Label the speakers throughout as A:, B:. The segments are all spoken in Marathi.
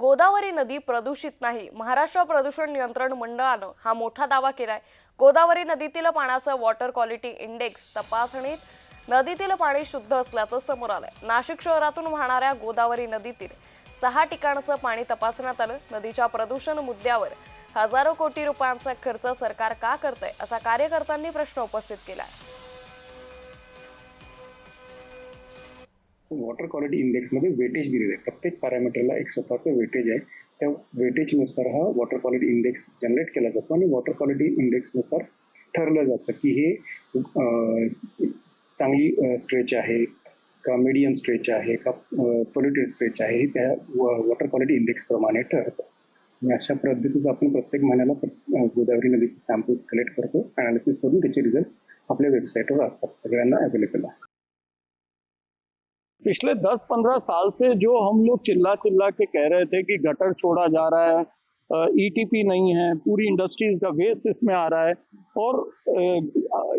A: गोदावरी नदी प्रदूषित नाही. महाराष्ट्र प्रदूषण नियंत्रण मंडळानं हा मोठा दावा केलाय. गोदावरी नदीतील पाण्याचं वॉटर क्वालिटी इंडेक्स तपासणीत नदीतील पाणी शुद्ध असल्याचं समोर आलंय. नाशिक शहरातून वाहणाऱ्या गोदावरी नदीतील सहा ठिकाणचं पाणी तपासण्यात आलं. नदीच्या प्रदूषण मुद्द्यावर हजारो कोटी रुपयांचा खर्च सरकार का करतंय असा कार्यकर्त्यांनी प्रश्न उपस्थित केलाय.
B: वॉटर क्वालिटी इंडेक्समध्ये वेटेज दिलेलं आहे. प्रत्येक पॅरामीटरला एक स्वतःचं वेटेज आहे. त्या वेटेजनुसार हा वॉटर क्वालिटी इंडेक्स जनरेट केला जातो आणि वॉटर क्वालिटी इंडेक्सनुसार ठरलं जातं की हे चांगली स्ट्रेच आहे का मीडियम स्ट्रेच आहे का पोल्युटेड स्ट्रेच आहे हे त्या वॉटर क्वालिटी इंडेक्सप्रमाणे ठरतं. आणि अशा पद्धतीचं आपण प्रत्येक महिन्याला गोदावरी नदीचे सॅम्पल्स कलेक्ट करतो अनालिसिस करून त्याचे रिझल्ट आपल्या वेबसाईटवर असतात. सगळ्यांना अवेलेबल आहे.
C: पिछले 10-15 साल से जो हम लोग चिल्ला चिल्ला के कह रहे थे कि गटर छोड़ा जा रहा है ईटीपी नहीं है, पूरी इंडस्ट्रीज़ का वेस्ट इसमें आ रहा है और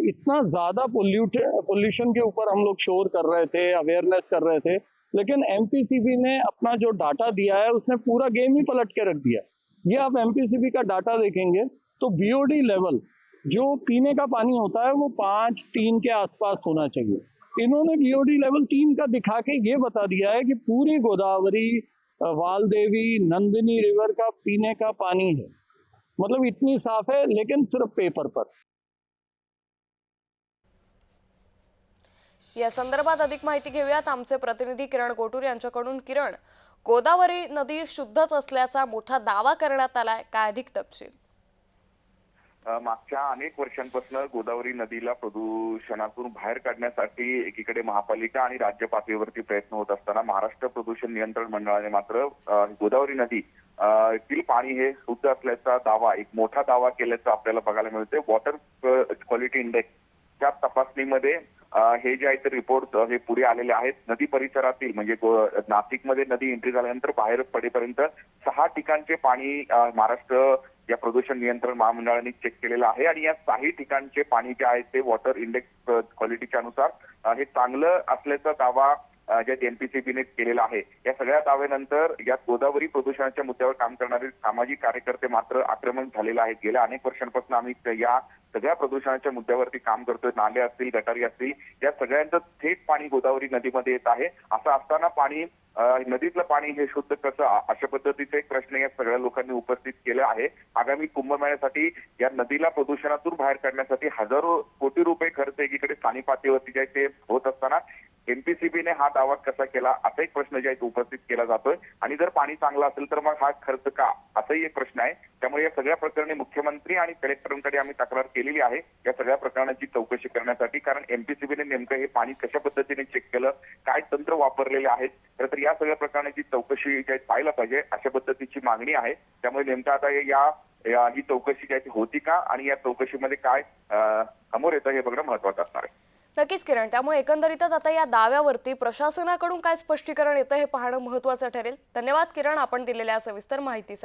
C: इतना ज़्यादा पोल्यूट पोल्यूशन के ऊपर हम लोग शोर कर रहे थे अवेयरनेस कर रहे थे, लेकिन एमपीसीबी ने अपना जो डाटा दिया है, उसने पूरा गेम ही पलट के रख दिया ये आप एमपीसीबी का डाटा देखेंगे तो बीओडी लेवल जो पीने का पानी होता है, वो पाँच, तीन के आसपास होना चाहिए। इन्होंने बीओडी लेवल तीन का दिखा के ये बता दिया है कि पूरी गोदावरी वालदेवी नंदिनी रिवर का पीने का पानी है। मतलब इतनी साफ है लेकिन सिर्फ पेपर पर।
A: या संदर्भात अधिक माहिती घेऊयात आमचे प्रतिनिधी किरण गोटूर यांच्याकडून. किरण गोदावरी नदी शुद्धच असल्याचा मोठा दावा करण्यात आलाय. काय अधिक तपशील?
D: मागच्या अनेक वर्षांपासून गोदावरी नदीला प्रदूषणातून बाहेर काढण्यासाठी एकीकडे महापालिका आणि राज्य पातळीवरती प्रयत्न होत असताना महाराष्ट्र प्रदूषण नियंत्रण मंडळाने मात्र गोदावरी नदी तील पाणी हे शुद्ध असल्याचा दावा एक मोठा दावा केल्याचं आपल्याला बघायला मिळते वॉटर क्वालिटी इंडेक्स त्या तपासणीमध्ये हे जे आहेत रिपोर्ट हे पुढे आलेले आहेत. नदी परिसरातील म्हणजे नाशिकमध्ये नदी एंट्री झाल्यानंतर बाहेर पडेपर्यंत सहा ठिकाणचे पाणी महाराष्ट्र या प्रदूषण नियंत्रण महामंडळाने चेक केलेलं आहे. आणि या काही ठिकाणचे पाणी जे आहे ते वॉटर इंडेक्स क्वालिटीच्या अनुसार हे चांगलं असल्याचा दावा जे एनपीसीबीने आहे. या सगळ्या दाव्यानंतर या गोदावरी प्रदूषणाच्या मुद्द्यावर काम करणारे सामाजिक कार्यकर्ते मात्र आक्रमक झालेले आहेत. गेल्या अनेक वर्षांपासून आम्ही या सगळ्या प्रदूषणाच्या मुद्द्यावरती काम करतोय. नाले असतील गटारी असतील या सगळ्यांचं थेट पाणी गोदावरी नदीमध्ये येत आहे. असं असताना पाणी नदीतलं पाणी हे शुद्ध कसं? अशा पद्धतीचा एक प्रश्न या सगळ्या लोकांनी उपस्थित केला आहे. आगामी कुंभमेळ्यासाठी या नदीला प्रदूषणातून बाहेर काढण्यासाठी हजारो कोटी रुपये खर्च एकीकडे स्थानिक पातळीवरती जे ते होत असताना एमपीसीबीने हा दावा कसा केला? असा एक प्रश्न जे आहे तो उपस्थित केला जातोय. आणि जर पाणी चांगलं असेल तर मग हा खर्च का? असाही एक प्रश्न आहे. त्यामुळे या सगळ्या प्रकरणी मुख्यमंत्री आणि कलेक्टरांकडे आम्ही तक्रार केलेली आहे. या सगळ्या प्रकरणाची चौकशी करण्यासाठी. कारण एमपीसीबीने नेमकं हे पाणी कशा पद्धतीने चेक केलं? काय तंत्र वापरलेले आहेत? खरं तर या सगळ्या प्रकरणाची चौकशी जी आहे पाहायला पाहिजे. अशा पद्धतीची मागणी आहे. त्यामुळे नेमकं आता या ही चौकशी जी आहे ती होती का? आणि या चौकशीमध्ये काय समोर येतं हे बघणं महत्वाचं असणार आहे.
A: नक्कीच किरण त्यामुळे एकंदरीतच आता या दाव्यावरती प्रशासनाकडून काय स्पष्टीकरण येतं हे पाहणं महत्वाचं ठरेल. धन्यवाद किरण आपण दिलेल्या सविस्तर माहितीसाठी.